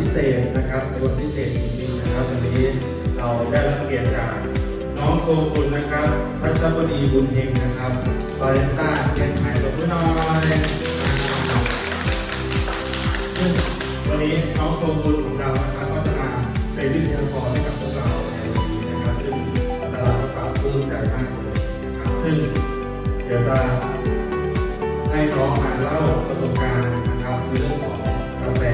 พิเศษนะครับในวันพิเศษจริงๆนะครับวันนี้เราได้รับเกียรติจากน้องโชกุลนะครับพระเจ้าบดีบุญเฮงนะครับบาริสต้าเชียงใหม่ตัวผู้น้อยวันนี้น้องโชกุลของเรานะครับก็จะมาเป็นวิทยากรให้กับพวกเราในวันนี้นะครับซึ่งตลาดก็ปรับปรุงจากทางนะครับซึ่งเดี๋ยวจะให้น้องมาเล่าประสบการณ์นะครับในเรื่องของกาแฟ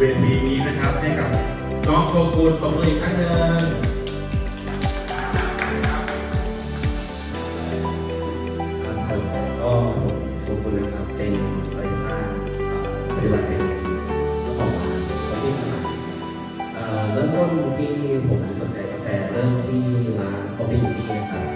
เวทีนี้นะครับให้กับน้องโชกุนตบมืออีกครั้งหนึ่งครับผมก็โชกุนนะครับเป็นปริมาปฏิบัติเป็นเจ้าของร้านก็ที่สมเริ่มต้นที่ผมสนใจกาแฟเริ่มที่ร้านคอฟฟี่ที่นะครับ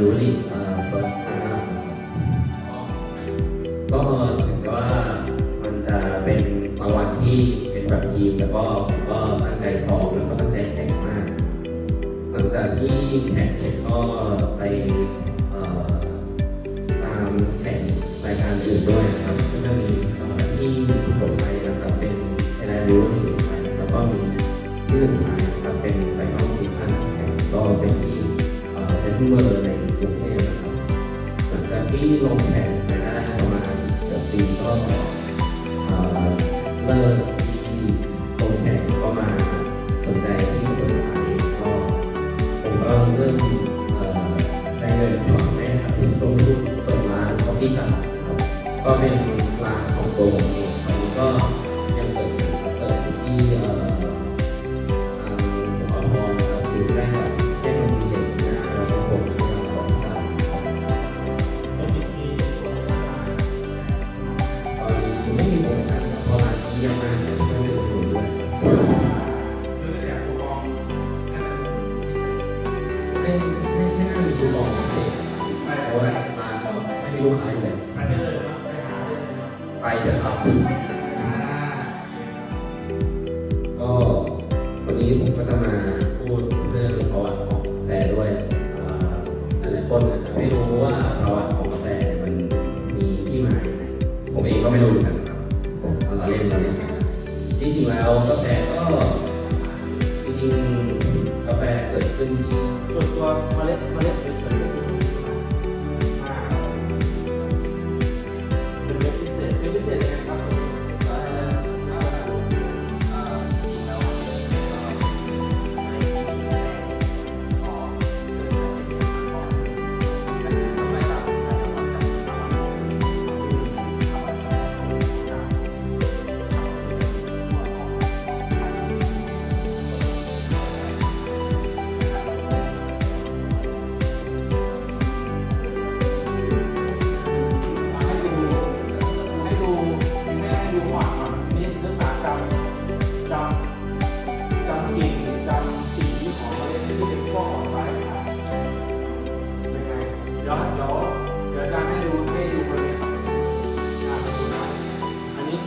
Newly uh, first time. ไม่ไม่ไม่น่ามีคูปองไม่แต่ว่าร้านก็ไม่มีลูกค้าเลยไปเลยไปหาเลยครับไปเถอะครับก็วันนี้ผมก็จะมาพูดเรื่องประวัติของกาแฟด้วยอ่าหลายคนอาจจะไม่รู้ว่าประวัติของกาแฟมันมีที่มาอย่างไรผมเองก็ไม่รู้เหมือนกันครับเราเล่นเราเล่จริงๆแล้วกาแฟก็จริง Dari segi sosok.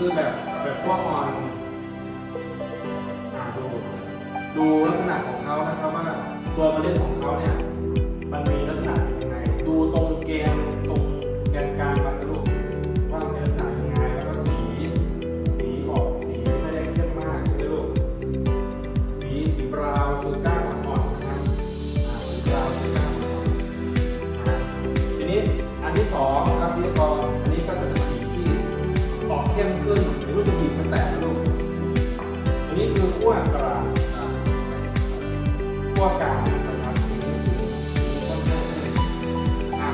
คือแบบแบบพวกออนอ่ดูดูลักษณะของเขานะครับว่าตัวเมล็ดของ อขั้วกลางตัวกลางนะครับสีสีสีค่อนข้างเข้มอ่า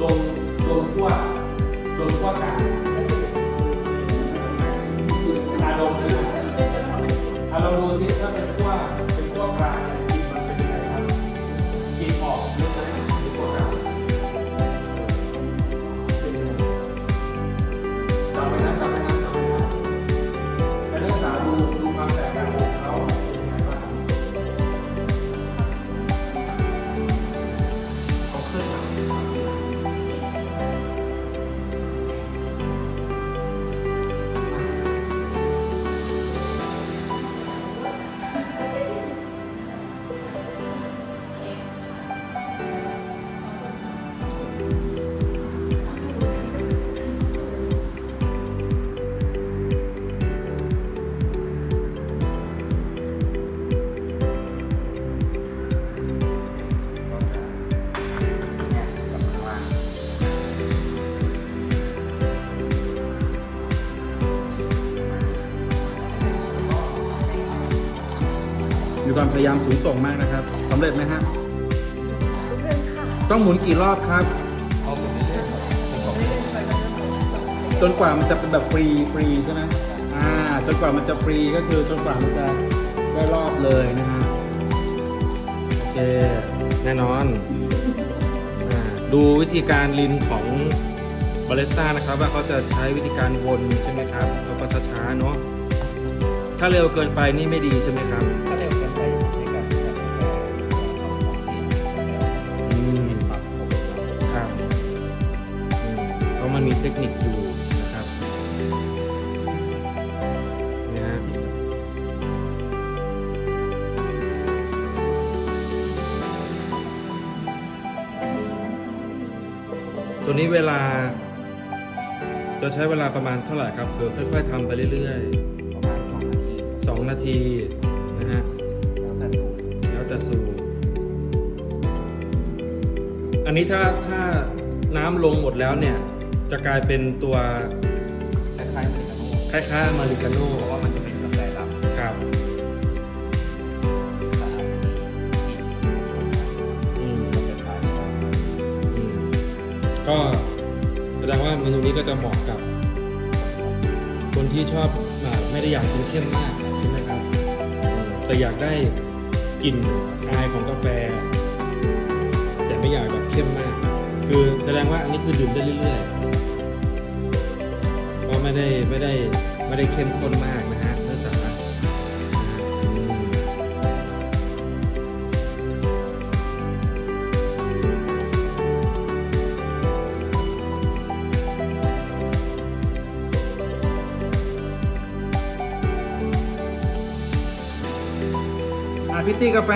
ลงลงขั้วลงขั้วกลางอารมณ์เลยอาราดูที่ถ้าเป็นขั้วเป็นตัวก ความพยายามสูงส่งมากนะครับสำเร็จไหมฮะต้องหมุนกี่รอบครับ จนกว่ามันจะเป็นแบบฟรีฟรีใช่ไหมอ่าจนกว่ามันจะฟรีก็คือจนกว่ามันจะได้รอบเลยนะฮะโอเคแน่นอนอ่าดูวิธีการลินของบาเลสต้านะครับว่าเขาจะใช้วิธีการวนใช่ไหมครับแล้วก็ช้าๆเนาะถ้าเร็วเกินไปนี่ไม่ดีใช่ไหมครับถ้าเร็วเกินไปใน ตัวนี้เวลา จะใช้เวลาประมาณเท่าไหร่ครับคือค่อย ๆทำไปเรื่อยประมาณสองนาทีๆ 2 นาทีนะฮะ แล้วแต่สูตรแล้วแต่สูตร อันนี้ถ้าถ้าน้ำลงหมดแล้วเนี่ย จะกลายเป็นตัวคล้ายๆเหมือนกันโน่คล้ายๆอเมริกาโน่เพราะว่ามันจะเป็นกาแฟดำ ครับ มนูนี้ก็จะเหมาะกับ คนที่ชอบอไม่ได้อยากกินเข้มมากใช่ไหมครับ แต่อยากได้กลิ่นอายของกาแฟ แต่ไม่อยากแบบเข้มมาก คือแสดงว่าอันนี้คือดื่มได้เรื่อยๆก็ไม่ได้ไม่ได้ไม่ได้เข้มข้นมาก ตี้กาแฟ